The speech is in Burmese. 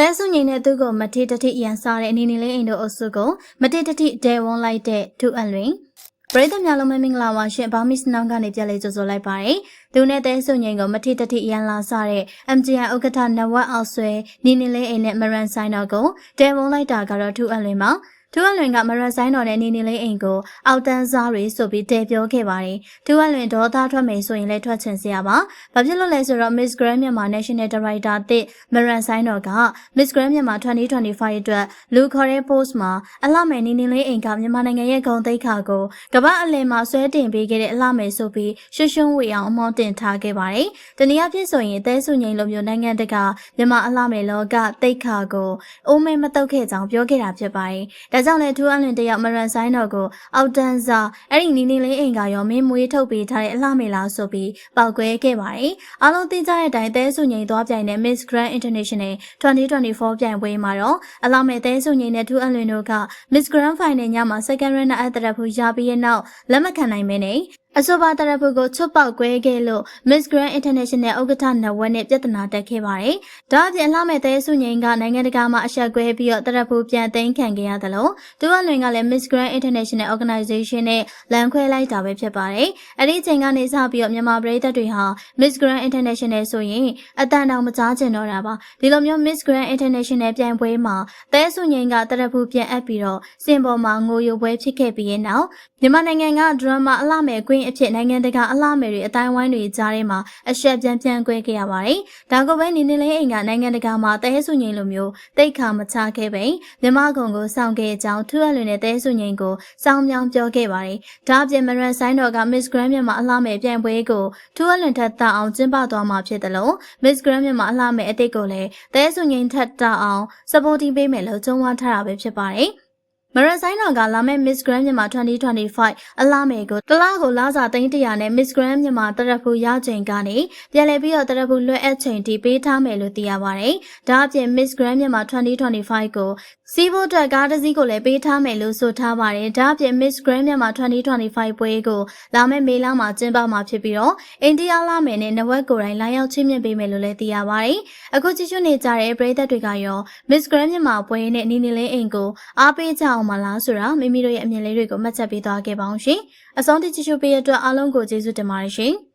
တဲဆုငိန်တဲ့သူကိုမထေတတိရန်စားတဲ့အနေနဲ့လေးအိမ်တို့အုပ်စုကိုမထေတတိဒဲဝွန်လိုက်တဲ့သူအလွင်ပရိသတ်များလုံးမမင်္ဂလာပါရှင်ဘောင်မစ်နောင်ကနေကြက်လေးကြိုဆိုလိုက်ပါတယ်။သူနဲ့တဲဆုငိန်ကိုမထေတတိရန်လာစားတဲ့ MGI ဥက္ကဋ္ဌနဝတ်အောင်ဆွဲနေနေလေးအိမ်နဲ့မရန်ဆိုင်တော်ကိုဒဲဝွန်လိုက်တာကတော့သူအလွင်ပါ။ သူအလွင်ကမရဆိုင်တော်နဲ့နေနေလေးအိမ်ကိုအောက်တန်းစားတွေဆိုပြီးတည်ပြောခဲ့ပါတယ်။သူအလွင်ဒေါသထွက်မယ်ဆိုရင်လည်းထွက်ချင်စရာပါ။ဘာဖြစ်လို့လဲဆိုတော့ Miss Grand မြန်မာ National Director တစ်မရဆိုင်တော်က Miss Grand မြန်မာ2025အတွက်လူခေါ်တဲ့ post မှာအလှမယ်နေနေလေးအိမ်ကမြန်မာနိုင်ငံရဲ့ဂုဏ်သိက္ခာကိုကမ္ဘာအလယ်မှာဆွဲတင်ပေးခဲ့တဲ့အလှမယ်ဆိုပြီးရှွှွှွဝေအောင်အမောင်းတင်ထားခဲ့ပါတယ်။တနည်းအားဖြင့်ဆိုရင်သဲဆုငိန်လိုမျိုးနိုင်ငံတကာမြန်မာအလှမယ်လောကသိက္ခာကိုအိုးမဲမတုတ်ခဲ့ကြောင်းပြောခဲ့တာဖြစ်ပါတယ်။ဒါကြောင့်လည်းထူးအလွင်တယောက်မရန်ဆိုင်တော်ကိုအောက်တန်းစာအဲ့ဒီနီနီလေးအိမ်ကရောမင်းမွေးထုတ်ပေးထားတဲ့အလှမေလားဆိုပြီးပောက်ကွဲခဲ့ပါတယ်။အားလုံးသိကြတဲ့အတိုင်းသဲဆုငိန်သွားပြိုင်တဲ့ Miss Grand International 2024ပြိုင်ပွဲမှာတော့အလှမေသဲဆုငိန်နဲ့ထူးအလွင်တို့က Miss Grand Final ညမှာ second runner up တရဖူရပြီးတဲ့နောက်လက်မခံနိုင်မင်းနဲ့အဆိုပါတရဖူကိုချွတ်ပေါက်ကွဲခဲ့လို့ Miss Grand International ဥက္ကဋ္ဌနဝက်နဲ့ပြဿနာတက်ခဲ့ပါတယ်။ဒါအပြင်အလှမဲ့သဲဆုငိန်ကနိုင်ငံတကာမှာအဆက်ကွဲပြီးတော့တရဖူပြန်သိမ်းခံခဲ့ရသလိုသူကလွင်ကလည်း Miss Grand International Organization နဲ့လမ်းခွဲလိုက်တာပဲဖြစ်ပါတယ်။အဲ့ဒီအချိန်ကနေစပြီးတော့မြန်မာပြည်သက်တွေဟာ Miss Grand International ဆိုရင်အတန်တောင်မကြားကျင်တော့တာပါ။ဒီလိုမျိုး Miss Grand International ပြိုင်ပွဲမှာသဲဆုငိန်ကတရဖူပြန်အပ်ပြီးတော့စင်ပေါ်မှာငိုယိုပွဲဖြစ်ခဲ့ပြီးတဲ့နောက်မြန်မာနိုင်ငံကဒရမာအလှမဲ့ကွင်းအဖြစ်နိုင်ငံတကာအလှမယ်တွေအတိုင်းဝိုင်းတွေကြားထဲမှာအဆက်ပြန်ပြန်ကွဲခဲ့ရပါတယ်။ဒါကပဲနေနေလေးအိမ်ကနိုင်ငံတကာမှာတဲဆုငိန်လိုမျိုးတိတ်ခါမချခဲ့ပဲမြမကုံကိုစောင့်ခဲ့ကြောင်းထူးအလွင်နဲ့တဲဆုငိန်ကိုစောင်းမြောင်းပြောခဲ့ပါတယ်။ဒါအပြင်မရန်ဆိုင်တော်က Miss Grand မြန်မာအလှမယ်ပြိုင်ပွဲကိုထူးအလွင်ထက်တအောင်ကျင်းပသွားမှာဖြစ်တယ်လို့ Miss Grand မြန်မာအလှမယ်အတိတ်ကိုလည်းတဲဆုငိန်ထက်တအောင် supporting ပေးမယ်လို့ကြုံဝါထားတာပဲဖြစ်ပါတယ်။ မရန်ဆိုင်တော်ကလာမယ့် Miss Grand မြန်မာ2025အလားမယ်ကိုတလားကိုလာစာသိန်းတရာနဲ့ Miss Grand မြန်မာတရဖူရချိန်ကနေပြန်လည်ပြီးတော့တရဖူလွှဲအပ်ချိန်ထိပေးထားမယ်လို့သိရပါတယ်။ဒါအပြင် Miss Grand မြန်မာ2025ကိုစီးဖို့အတွက်ကားတစ်စီးကိုလည်းပေးထားမယ်လို့ဆိုထားပါတယ်။ဒါအပြင် Miss Grand မြန်မာ2025ပွဲကိုလာမယ့်မေလမှာကျင်းပမှာဖြစ်ပြီးတော့အိန္ဒိယလာမယ်နဲ့နဝက်ကိုယ်တိုင်လာရောက်ချင်းမြင့်ပေးမယ်လို့လည်းသိရပါတယ်။အခုကြည့်ရှုနေကြတဲ့ပရိသတ်တွေကရော Miss Grand မြန်မာပွဲနဲ့နီနီလေးအိမ်ကိုအားပေးကြအောင်မလားဆိုတာမိမိတို့ရဲ့အမြင်လေးတွေကိုမှတ်ချက်ပေးသွားခဲ့ပါအောင်ရှင်။အဆုံးထိကြည့်ရှုပေးရတဲ့အတွက်အားလုံးကိုကျေးဇူးတင်ပါတယ်ရှင်။